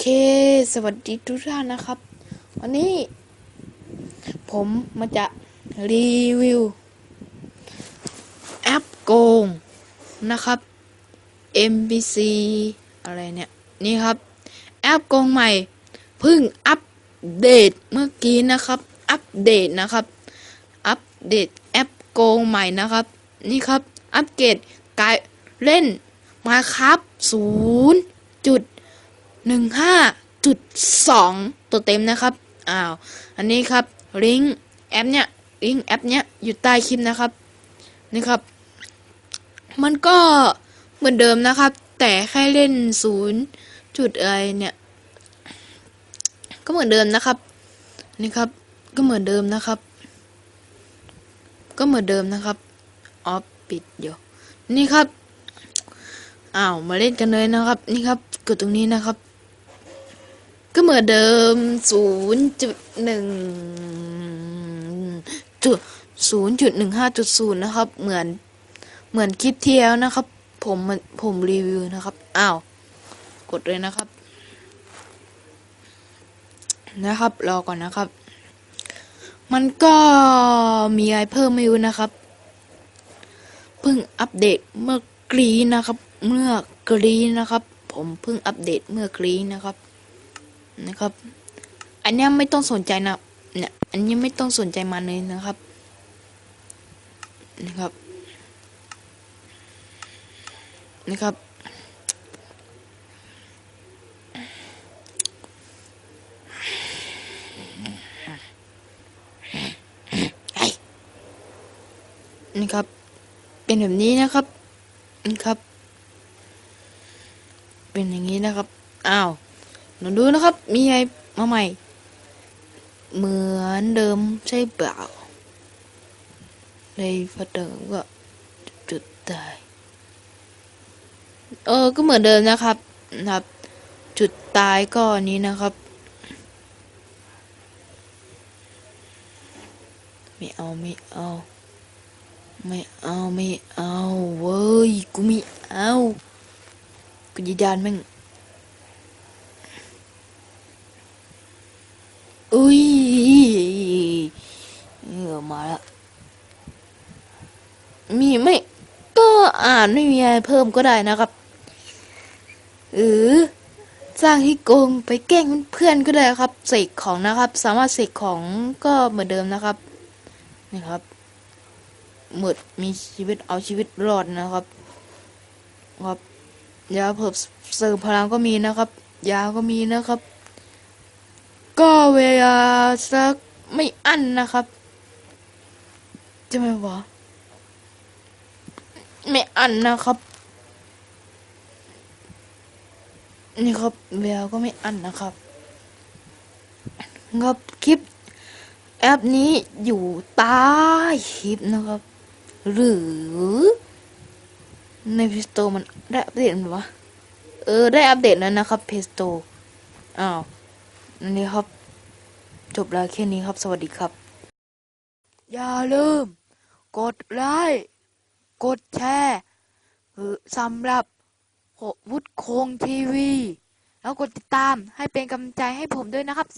เค สวัสดีทุกท่านนะครับ วันนี้ ผมมาจะรีวิว แอปโกงนะครับ MBC อะไรเนี่ย นี่ครับ แอปโกงใหม่ เพิ่งอัปเดตเมื่อกี้นะครับ อัปเดตนะครับ อัปเดตแอปโกงใหม่นะครับ นี่ครับ อัปเกรดกายเล่นมาครับศูนย์จุด หนึ่งห้าจุดสองตัวเต็มนะครับ อ้าว อันนี้ครับ ลิงก์แอปเนี้ย ลิงก์แอปเนี้ย อยู่ใต้คลิปนะครับ นี่ครับ มันก็เหมือนเดิมนะครับ แต่แค่เล่นศูนย์จุดอะไรเนี่ย ก็เหมือนเดิมนะครับ นี่ครับ ก็เหมือนเดิมนะครับ ก็เหมือนเดิมนะครับ ออฟปิดเดี๋ยวนี่ครับ อ้าว มาเล่นกันเลยนะครับ นี่ครับ กดตรงนี้นะครับ ก็เหมือนเดิมศูนย์จุดหนึ่งจุดศูนย์จุดหนึ่งห้าจุดศูนย์นะครับ เหมือนเหมือนคลิปที่แล้วนะครับ ผมผมรีวิวนะครับ อ้าว กดเลยนะครับ นะครับ รอก่อนนะครับ มันก็มีอะไรเพิ่มไม่รู้นะครับเพิ่งอัปเดตเมื่อกรีนะครับ เมื่อกรีนะครับ ผมเพิ่งอัปเดตเมื่อกรีนะครับ นะครับ อันนี้ไม่ต้องสนใจนะเนี่ยอันนี้ไม่ต้องสนใจมาเลยนะครับนะครับนะครับนี่ครับ เป็นแบบนี้นะครับนี่ครับ เป็นอย่างนี้นะครับ อ้าว หนูดูนะครับ มีอะไรมาใหม่ เหมือนเดิมใช่เปล่าในพัดเดิมก็จุดตายเออ ก็เหมือนเดิมนะครับนะครับ จุดตายก็นี้นะครับไม่เอาไม่เอาไม่เอาไม่เอาเว้ยกูไม่เอากูจะดานแม่ง อุ้ยเออมาละ มีไม่ ก็อ่านไม่มีอะไรเพิ่มก็ได้นะครับหรือสร้างที่โกงไปแกล้งเพื่อนก็ได้ครับเสกของนะครับ สามารถเสกของก็เหมือนเดิมนะครับนี่ครับหมดมีชีวิตเอาชีวิตรอดนะครับ ครับยาเพิ่มเสริมพลังก็มีนะครับ ยาก็มีนะครับ ก็เวลาสักไม่อั้นนะครับจะไม่วะไม่อั้นนะครับ นี่ครับเวลาก็ไม่อั้นนะครับครับคลิปแอปนี้อยู่ใต้คลิปนะครับ หรือในเพจโตมันได้อัปเดตไหมวะ เออ ได้อัปเดตแล้วนะครับเพจโตอ้าว นั่นนี่ครับ จบแล้วแค่นี้ครับ สวัสดีครับ อย่าลืม กดไลค์กดแชร์สำหรับวุฒโคงทีวี แล้วกดติดตามให้เป็นกำลังใจให้ผมด้วยนะครับ